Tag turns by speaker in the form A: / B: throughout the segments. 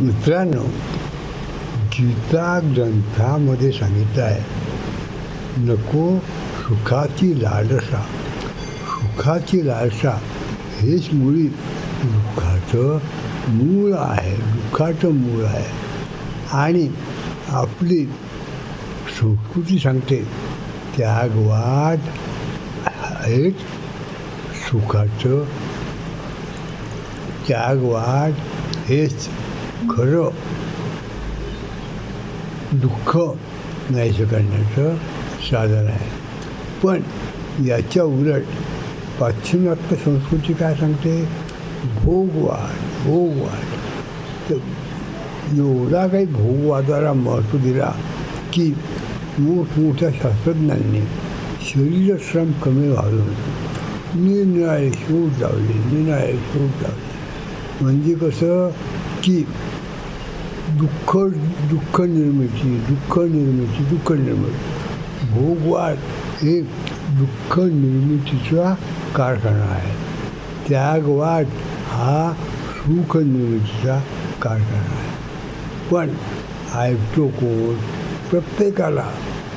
A: मित्रांनो गीता ग्रंथामध्ये सांगितलं आहे नको सुखाची लालसा. सुखाची लालसा हेच मुळी दुःखाचं मूळ आहे दुःखाचं मूळ आहे. आणि आपली संस्कृती सांगते त्यागवाद हेच सुखाचं त्यागवाद हेच खरं दुःख नाहीसं करण्याचं साधन आहे. पण याच्या उलट पाश्चिमात्य संस्कृती काय सांगते? भोगवाद भोगवाद. तर एवढा काही भोगवादाला महत्त्व दिला की मोठमोठ्या शास्त्रज्ञांनी शरीरश्रम कमी घालून निरनिराळे शोध लावले निरनिराळे शोध लावले. म्हणजे कसं? की दुःख दुःख निर्मिती दुःख निर्मिती दुःख निर्मिती. भोगवाद हे दुःख निर्मितीचा कारखाना आहे. त्यागवाद हा सुख निर्मितीचा कारखाना आहे. पण ऐकतो कोण? प्रत्येकाला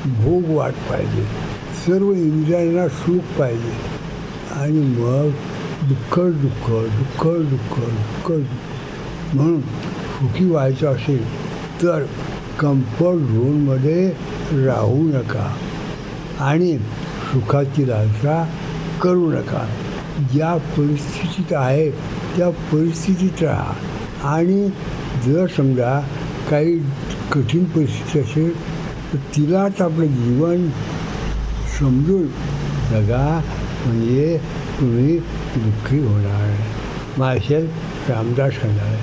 A: भोगवाद पाहिजे. सर्व इंद्रियांना सुख पाहिजे. आणि मग दुःख दुःख दुःख दुःख दुःख. म्हणून सुखी व्हायचं असेल तर कम्फर्ट झोनमध्ये राहू नका आणि सुखाची लालसा करू नका. ज्या परिस्थितीत आहे त्या परिस्थितीत राहा. आणि जर समजा काही कठीण परिस्थिती असेल तर तिलाच आपलं जीवन समजून जगा. म्हणजे तुम्ही दुःखी होणार. आहे मार्शल रामदास होणार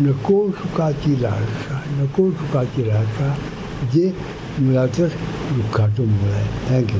A: नको सुखाची लालसा नको सुखाची लालसा जे मुळातच दुःखाचं मूळ आहे थँक्यू